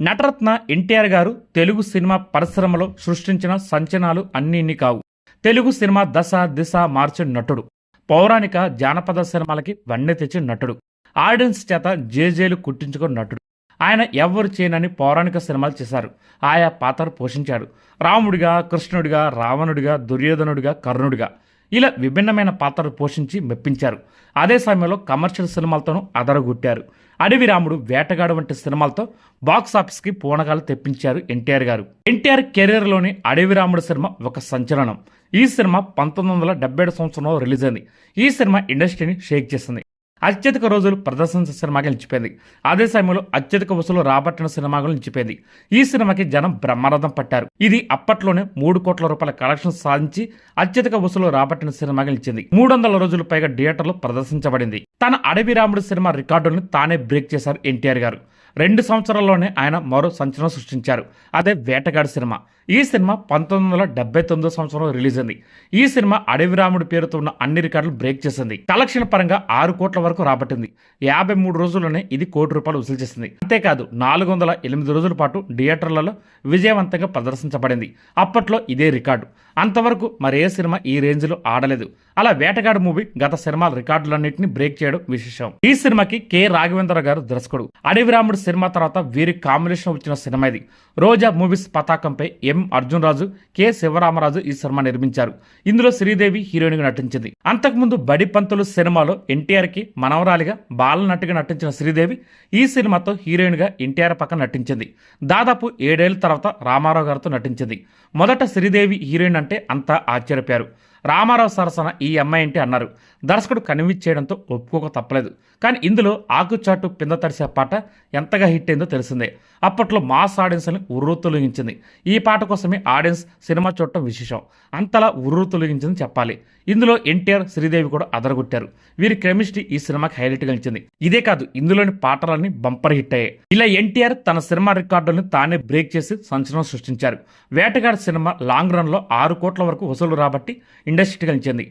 నటరత్న ఎన్టీఆర్ గారు తెలుగు సినిమా పరిశ్రమలో సృష్టించిన సంచనాలు అన్ని కావు. తెలుగు సినిమా దశ దిశ మార్చిన నటుడు. పౌరాణిక జానపద సినిమాలకి వన్నె తెచ్చిన నటుడు. ఆడియన్స్ చేత జేజేలు కుట్టించుకున్న నటుడు. ఆయన ఎవ్వరు చేయనని పౌరాణిక సినిమాలు చేశారు. ఆయా పాత్ర పోషించాడు. రాముడిగా కృష్ణుడిగా రావణుడిగా దుర్యోధనుడిగా కర్ణుడిగా. ఇలా విభిన్నమైన పాత్రలు పోషించి మెప్పించారు. అదే సమయంలో కమర్షియల్ సినిమాలతోనూ అదరగొట్టారు. అడవి రాముడు వేటగాడు వంటి సినిమాలతో బాక్స్ ఆఫీస్కి తెప్పించారు ఎన్టీఆర్ గారు. ఎన్టీఆర్ కెరీర్లోని అడవి రాముడు సినిమా ఒక సంచలనం. ఈ సినిమా పంతొమ్మిది వందల డెబ్బై ఏడు సంవత్సరంలో రిలీజ్ అయింది ఈ సినిమా ఇండస్ట్రీని షేక్ చేసింది. అత్యధిక రోజులు ప్రదర్శన సినిమాగా నిలిచిపోయింది. అదే సమయంలో అత్యధిక వసూలు రాబట్టిన సినిమాగా నిలిచిపోయింది. ఈ సినిమాకి జనం బ్రహ్మరథం పట్టారు. ఇది అప్పట్లోనే మూడు కోట్ల రూపాయల కలెక్షన్ సాధించి అత్యధిక వసూలు రాబట్టిన సినిమాగా నిలిచింది. మూడు వందల రోజులు పైగా థియేటర్లో ప్రదర్శించబడింది. తన అడవి రాముడు సినిమా రికార్డుల్ని తానే బ్రేక్ చేశారు ఎన్టీఆర్ గారు. రెండు సంవత్సరాల్లోనే ఆయన మరో సంచలనం సృష్టించారు. అదే వేటగాడు సినిమా. ఈ సినిమా పంతొమ్మిది వందల డెబ్బై తొమ్మిదో సంవత్సరంలో రిలీజ్ అయింది. ఈ సినిమా అడవి రాముడి పేరుతో ఉన్న అన్ని రికార్డులు బ్రేక్ చేసింది. కలెక్షన్ పరంగా ఆరు కోట్ల వరకు రాబట్టింది. యాభై మూడు రోజుల్లోనే ఇది కోటి రూపాయలు వసూలు చేసింది. అంతేకాదు నాలుగు వందల ఎనిమిది రోజుల పాటు థియేటర్లలో విజయవంతంగా ప్రదర్శించబడింది. అప్పట్లో ఇదే రికార్డు. అంతవరకు మరే సినిమా ఈ రేంజ్లో ఆడలేదు. అలా వేటగాడు మూవీ గత సినిమాల రికార్డులన్నింటినీ బ్రేక్ చేయడం విశేషం. ఈ సినిమాకి కె. రాఘవేంద్ర గారు దర్శకుడు. అడవి రాముడు సినిమా తర్వాత వీరి కాంబినేషన్ వచ్చిన సినిమా ఇది. రోజా మూవీస్ పతాకంపై ఎం అర్జున్ రాజు కె శివరామరాజు ఈ సినిమా నిర్మించారు. ఇందులో శ్రీదేవి హీరోయిన్గా నటించింది. అంతకుముందు బడి పంతులు సినిమాలో ఎన్టీఆర్కి మనవరాలిగా బాల నటిగా నటించిన శ్రీదేవి ఈ సినిమాతో హీరోయిన్గా ఎన్టీఆర్ పక్కన నటించింది. దాదాపు ఏడేళ్ళ తర్వాత రామారావు గారితో నటించింది. మొదట శ్రీదేవి హీరోయిన్ అంటే అంతా ఆశ్చర్యపోయారు. రామారావు సరసన ఈ అమ్మాయి ఏంటి అన్నారు. దర్శకుడు కనివిచ్చేయడంతో ఒప్పుకోక తప్పలేదు. కానీ ఇందులో ఆకుచాటు పింద తడిసే పాట ఎంతగా హిట్ అయిందో తెలిసిందే. అప్పట్లో మాస్ ఆడియన్స్ని ఉర్రు తొలగించింది. ఈ పాట కోసమే ఆడియన్స్ సినిమా చూడటం విశేషం. అంతలా ఉర్రు తొలగించింది చెప్పాలి. ఇందులో ఎన్టీఆర్ శ్రీదేవి కూడా అదరగొట్టారు. వీరి కెమిస్ట్రీ ఈ సినిమాకి హైలైట్గా నిలిచింది. ఇదే కాదు ఇందులోని పాటలన్నీ బంపర్ హిట్ అయ్యాయి. ఇలా ఎన్టీఆర్ తన సినిమా రికార్డులను తానే బ్రేక్ చేసి సంచలనం సృష్టించారు. వేటగాడి సినిమా లాంగ్ రన్లో ఆరు కోట్ల వరకు వసూలు రాబట్టి ఇండస్ట్రీకి నిలిచింది